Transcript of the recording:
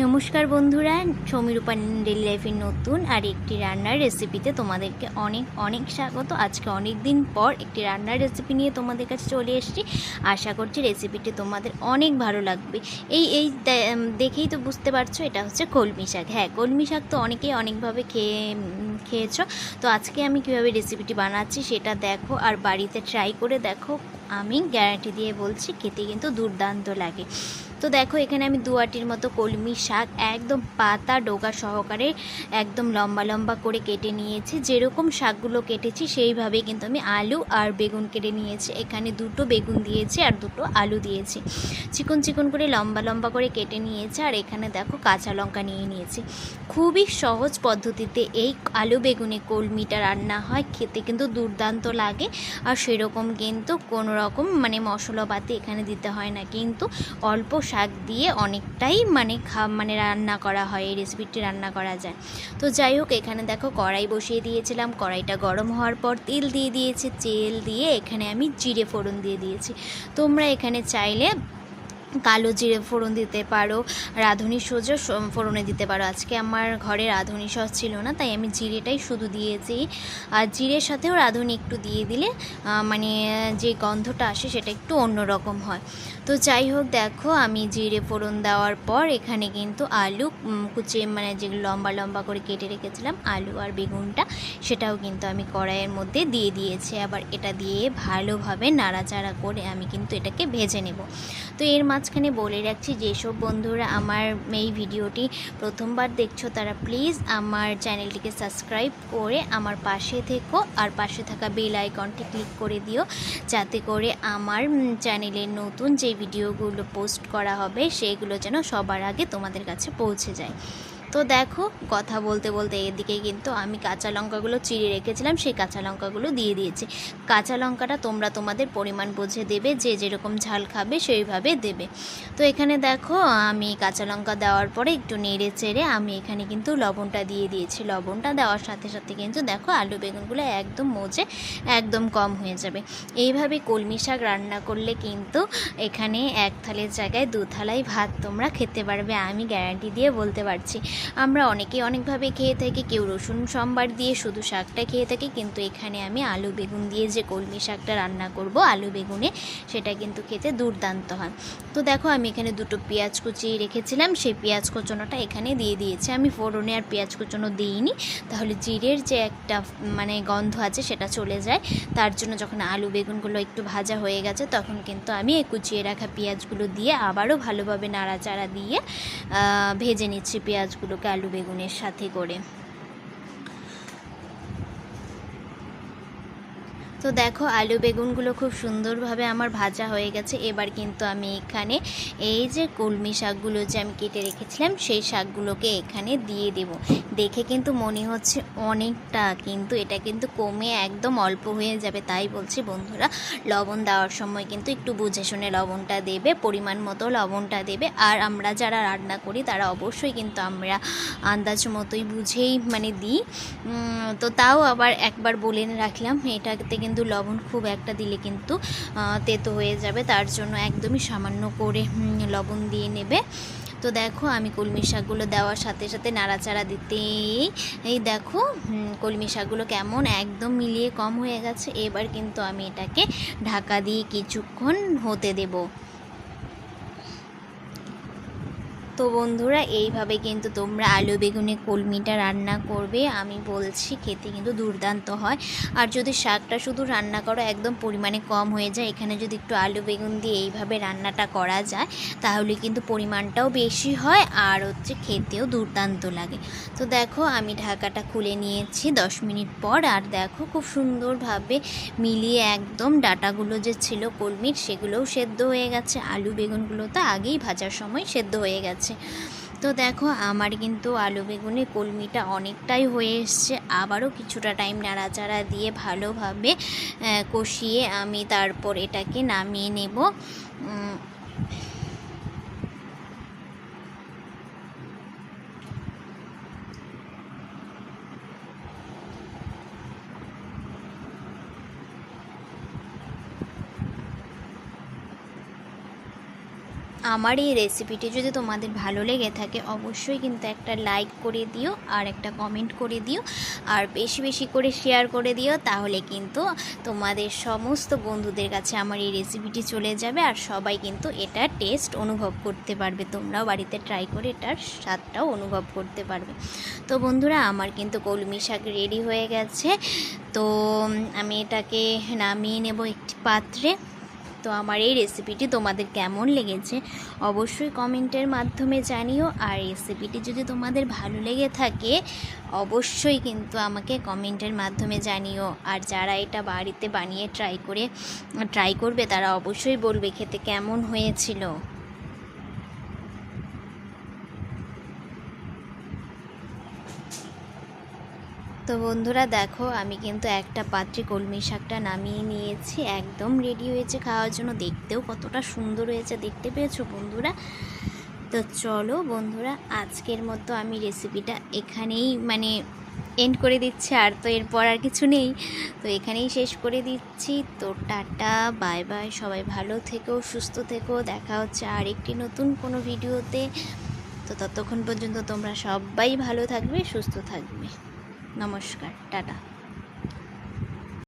নমস্কার বন্ধুরা সমীরূপা ডেলি লাইফের নতুন আর একটি রান্নার রেসিপিতে তোমাদেরকে অনেক অনেক স্বাগত। আজকে অনেক দিন পর একটি রান্নার রেসিপি নিয়ে তোমাদের কাছে চলে এসেছি। আশা করছি রেসিপিটি তোমাদের অনেক ভালো লাগবে। এই এই দেখেই তো বুঝতে পারছ, এটা হচ্ছে কলমি শাক। হ্যাঁ কলমি শাক তো অনেকেই অনেকভাবে খেয়ে খেয়েছো। তো আজকে আমি কীভাবে রেসিপিটি বানাচ্ছি সেটা দেখো আর বাড়িতে ট্রাই করে দেখো। আমি গ্যারান্টি দিয়ে বলছি, খেতে কিন্তু দুর্দান্ত লাগে। তো দেখো, এখানে আমি দুয়াটির মতো কলমি শাক একদম পাতা ডোগা সহকারে একদম লম্বা লম্বা করে কেটে নিয়েছি। যেরকম শাকগুলো কেটেছি, সেইভাবে কিন্তু আমি আলু আর বেগুন কেটে নিয়েছি। এখানে দুটো বেগুন দিয়েছি আর দুটো আলু দিয়েছি। চিকন চিকন করে লম্বা লম্বা করে কেটে নিয়েছি আর এখানে দেখো কাঁচা লঙ্কা নিয়ে নিয়েছি। খুবই সহজ পদ্ধতিতে এই আলু বেগুনে কলমিটা রান্না হয়, খেতে কিন্তু দুর্দান্ত লাগে আর সেরকম কিন্তু কোনো রকম মানে মশলাপাতি এখানে দিতে হয় না। কিন্তু অল্প শাক দিয়ে অনেকটাই মানে খা মানে রান্না করা হয়, এই রেসিপিটি রান্না করা যায়। তো যাই হোক, এখানে দেখো কড়াই বসিয়ে দিয়েছিলাম। কড়াইটা গরম হওয়ার পর তেল দিয়ে দিয়েছি। তেল দিয়ে এখানে আমি জিরে ফোড়ন দিয়ে দিয়েছি। তোমরা এখানে চাইলে কালো জিরে ফোড়ন দিতে পারো, রাঁধুনি সোজা ফোড়নে দিতে পারো। আজকে আমার ঘরে রাঁধুনি সস ছিল না, তাই আমি জিরেটাই শুধু দিয়েছি। আর জিরের সাথেও রাঁধুনি একটু দিয়ে দিলে মানে যে গন্ধটা আসে সেটা একটু অন্যরকম হয়। তো যাই হোক, দেখো আমি জিরে ফোড়ন দেওয়ার পর এখানে কিন্তু আলু কুচিয়ে মানে যেগুলো লম্বা লম্বা করে কেটে রেখেছিলাম আলু আর বেগুনটা, সেটাও কিন্তু আমি কড়াইয়ের মধ্যে দিয়ে দিয়েছি। আবার এটা দিয়ে ভালোভাবে নাড়াচাড়া করে আমি কিন্তু এটাকে ভেজে নেব। তো এর মাঝখানে বলে রাখছি, যেসব বন্ধুরা আমার এই ভিডিওটি প্রথমবার দেখছ, তারা প্লিজ আমার চ্যানেলটিকে সাবস্ক্রাইব করে আমার পাশে থেকো আর পাশে থাকা বেল আইকনটি ক্লিক করে দিও, যাতে করে আমার চ্যানেলের নতুন যে ভিডিওগুলো পোস্ট করা হবে, সেগুলো যেন সবার আগে তোমাদের কাছে পৌঁছে যায়। তো দেখো, কথা বলতে বলতে এদিকে কিন্তু আমি কাঁচা লঙ্কাগুলো চিড়ে রেখেছিলাম, সেই কাঁচা লঙ্কাগুলো দিয়ে দিয়েছি। কাঁচা লঙ্কাটা তোমরা তোমাদের পরিমাণ বুঝে দেবে, যে যেরকম ঝাল খাবে সেইভাবে দেবে। তো এখানে দেখো, আমি কাঁচা লঙ্কা দেওয়ার পরে একটু নেড়ে চেড়ে আমি এখানে কিন্তু লবণটা দিয়ে দিয়েছি। লবণটা দেওয়ার সাথে সাথে কিন্তু দেখো, আলু বেগুনগুলো একদম মজে একদম কম হয়ে যাবে। এইভাবে কলমি শাক রান্না করলে কিন্তু এখানে এক থালের জায়গায় দু থালায় ভাত তোমরা খেতে পারবে, আমি গ্যারান্টি দিয়ে বলতে পারছি। আমরা অনেকেই অনেকভাবে খেয়ে থাকি, কেউ রসুন সম্বার দিয়ে শুধু শাকটা খেয়ে থাকি, কিন্তু এখানে আমি আলু বেগুন দিয়ে যে কলমি শাকটা রান্না করব, আলু বেগুনে সেটা কিন্তু খেতে দুর্দান্ত হয়। তো দেখো আমি এখানে দুটো পেঁয়াজ কুচি রেখেছিলাম, সেই পেঁয়াজ কুচোনোটা এখানে দিয়ে দিয়েছি। আমি ফোড়নে আর পেঁয়াজ কুচোনো দিইনি, তাহলে জিরের যে একটা মানে গন্ধ আছে সেটা চলে যায়। তার জন্য যখন আলু বেগুনগুলো একটু ভাজা হয়ে গেছে, তখন কিন্তু আমি কুচিয়ে রাখা পেঁয়াজগুলো দিয়ে আবারও ভালোভাবে নাড়াচাড়া দিয়ে ভেজে নিচ্ছি পেঁয়াজগুলোকে আলু বেগুনের সাথে করে। তো দেখো, আলু বেগুনগুলো খুব সুন্দরভাবে আমার ভাজা হয়ে গেছে। এবার কিন্তু আমি এখানে এই যে কলমি শাকগুলো যে আমি কেটে রেখেছিলাম, সেই শাকগুলোকে এখানে দিয়ে দেব। দেখে কিন্তু মনে হচ্ছে অনেকটা, কিন্তু এটা কিন্তু কমে একদম অল্প হয়ে যাবে। তাই বলছি বন্ধুরা, লবণ দেওয়ার সময় কিন্তু একটু বুঝে শুনে লবণটা দেবে, পরিমাণ মতো লবণটা দেবে। আর আমরা যারা রান্না করি, তারা অবশ্যই কিন্তু আমরা আন্দাজ মতোই বুঝেই মানে দিই। তো তাও আবার একবার বলে রাখলাম, এটাতে কিন্তু লবণ খুব একটা দিলে কিন্তু তেতো হয়ে যাবে। তার জন্য একদমই সামান্য করে লবণ দিয়ে নেবে। তো দেখো, আমি কলমি শাকগুলো দেওয়ার সাথে সাথে নাড়াচাড়া দিতেই, এই দেখো কলমি শাকগুলো কেমন একদম মিলিয়ে কম হয়ে গেছে। এবার কিন্তু আমি এটাকে ঢাকা দিয়ে কিছুক্ষণ হতে দেবো। তো বন্ধুরা, এইভাবে কিন্তু তোমরা আলু বেগুনে কলমিটা রান্না করবে। আমি বলছি খেতে কিন্তু দুর্দান্ত হয়। আর যদি শাকটা শুধু রান্না করো, একদম পরিমাণে কম হয়ে যায়, এখানে যদি একটু আলু বেগুন দিয়ে এইভাবে রান্নাটা করা যায়, তাহলে কিন্তু পরিমাণটাও বেশি হয় আর হচ্ছে খেতেও দুর্দান্ত লাগে। তো দেখো, আমি ঢাকাটা খুলে নিয়েছি দশ মিনিট পর। আর দেখো, খুব সুন্দরভাবে মিলিয়ে একদম ডাটাগুলো যে ছিল কলমির, সেগুলোও সেদ্ধ হয়ে গেছে। আলু বেগুনগুলো তো আগেই ভাজার সময় সেদ্ধ হয়ে গেছে। তো দেখো, আমার কিন্তু আলু বেগুনে কলমিটা অনেকটাই হয়ে এসছে। আবারও কিছুটা টাইম নাড়াচাড়া দিয়ে ভালোভাবে কষিয়ে আমি তারপর এটাকে নামিয়ে নেব। আমার এই রেসিপিটি যদি তোমাদের ভালো লেগে থাকে, অবশ্যই কিন্তু একটা লাইক করে দিও আর একটা কমেন্ট করে দিও। আর বেশি বেশি করে শেয়ার করে দিও, তাহলে কিন্তু তোমাদের সমস্ত বন্ধুদের কাছে আমার এই রেসিপিটি চলে যাবে আর সবাই কিন্তু এটার টেস্ট অনুভব করতে পারবে। তোমরাও বাড়িতে ট্রাই করে এটার স্বাদটাও অনুভব করতে পারবে। তো বন্ধুরা, আমার কিন্তু কলমি শাক রেডি হয়ে গেছে। তো আমি এটাকে নামিয়ে নেব একটি পাত্রে। তো আমার এই রেসিপিটি তোমাদের কেমন লেগেছে অবশ্যই কমেন্টের মাধ্যমে জানিও। আর রেসিপিটি যদি তোমাদের ভালো লেগে থাকে, অবশ্যই কিন্তু আমাকে কমেন্টের মাধ্যমে জানিও। আর যারা এটা বাড়িতে বানিয়ে ট্রাই করে ট্রাই করবে, তারা অবশ্যই বলবে খেতে কেমন হয়েছিল। তো বন্ধুরা দেখো, আমি কিন্তু একটা পাত্রে কলমি শাকটা নামিয়ে নিয়েছি। একদম রেডি হয়েছে খাওয়ার জন্য। দেখতেও কতটা সুন্দর হয়েছে, দেখতে পেয়েছ বন্ধুরা? তো চলো বন্ধুরা, আজকের মতো আমি রেসিপিটা এখানেই মানে এন্ড করে দিচ্ছি, আর তো এরপর আর কিছু নেই। তো এখানেই শেষ করে দিচ্ছি। তো টাটা বাই বাই সবাই ভালো থেকো, সুস্থ থেকো। দেখা হচ্ছে আর একটি নতুন কোনো ভিডিওতে তো ততক্ষণ পর্যন্ত তোমরা সবাই ভালো থাকবে, সুস্থ থাকবে। নমস্কার টাটা।